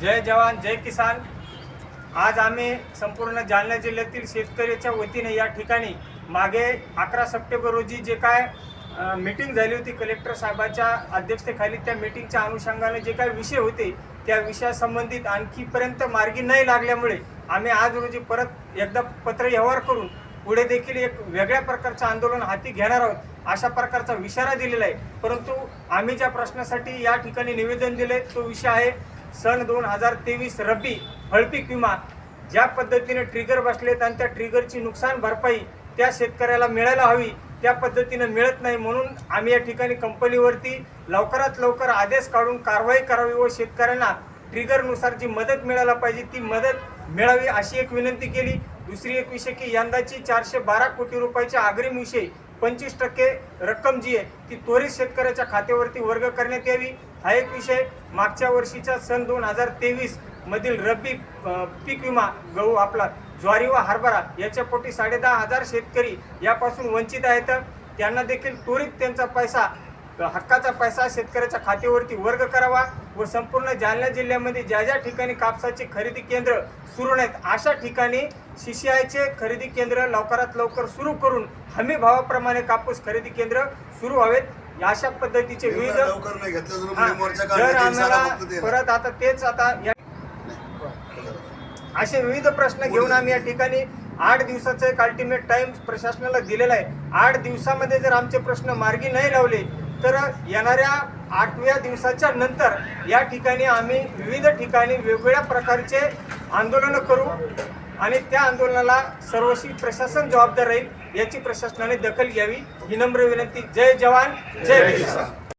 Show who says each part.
Speaker 1: जय जवान जय किसान. आज आम्ही संपूर्ण जालना जिल्ह्यातील शेतकऱ्याच्या वतीने या ठिकाणी मागे अकरा सप्टेंबर रोजी जे काय मीटिंग झाली होती कलेक्टर साहेबाच्या अध्यक्षतेखाली त्या मीटिंगच्या अनुषंगाने जे काय विषय होते त्या विषयासंबंधित आणखीपर्यंत मार्गी नाही लागल्यामुळे आम्ही आज रोजी परत एकदा पत्र व्यवहार करून पुढे देखील एक वेगळ्या प्रकारचं आंदोलन हाती घेणार आहोत अशा प्रकारचा इशारा दिलेला आहे. परंतु आम्ही ज्या प्रश्नासाठी या ठिकाणी निवेदन दिले तो विषय आहे सन दोन हजार तेवीस रब्बी फळपीक विमा. ज्या पद्धतीने ट्रिगर बसलेत आणि त्या ट्रिगरची नुकसान भरपाई त्या शेतकऱ्याला मिळायला हवी त्या पद्धतीने मिळत नाही म्हणून आम्ही या ठिकाणी कंपनीवरती लवकरात लवकर आदेश काढून कारवाई करावी व शेतकऱ्यांना ट्रिगरनुसार जी मदत मिळायला पाहिजे ती मदत मिळावी अशी एक विनंती केली. दुसरी एक विषय की यंदाची चारशे बारा कोटी रुपयाच्या अग्रिम विषयी पंचवीस टक्के रक्कम जी आहे ती त्वरित शेतकऱ्याच्या खात्यावरती वर्ग करण्यात यावी. हा एक विषय मागच्या वर्षीच्या सन दोन हजार तेवीस मधील रब्बी पीक विमा गहू आपला ज्वारी व हरभरा याच्या पोटी साडेदहा हजार शेतकरी यापासून वंचित आहेत. त्यांना देखील त्वरित त्यांचा पैसा हक्काचा पैसा शेतकऱ्याच्या खात्यावरती वर्ग करावा व संपूर्ण जालना जिल्ह्यामध्ये ज्या ज्या ठिकाणी कापसाचे खरेदी केंद्र सुरू नाहीत अशा ठिकाणी सीसीआयचे खरेदी केंद्र लवकरात लवकर सुरू करून हमी भावाप्रमाणे कापूस खरेदी केंद्र सुरू व्हावेत. अशा पद्धतीचे विविध जर आम्हाला. परत आता तेच आता असे विविध प्रश्न घेऊन आम्ही या ठिकाणी आठ दिवसाचं एक अल्टिमेट टाइम प्रशासनाला दिलेला आहे. आठ दिवसामध्ये जर आमचे प्रश्न मार्गी नाही लावले तर येणाऱ्या आठव्या दिवसाच्या नंतर या ठिकाणी आम्ही विविध ठिकाणी वेगवेगळ्या प्रकारचे आंदोलनं करू आणि त्या आंदोलनाला सर्वस्वी प्रशासन जबाबदार राहील याची प्रशासनाने दखल घ्यावी. ही नम्र विनंती. जय जवान जय किसान.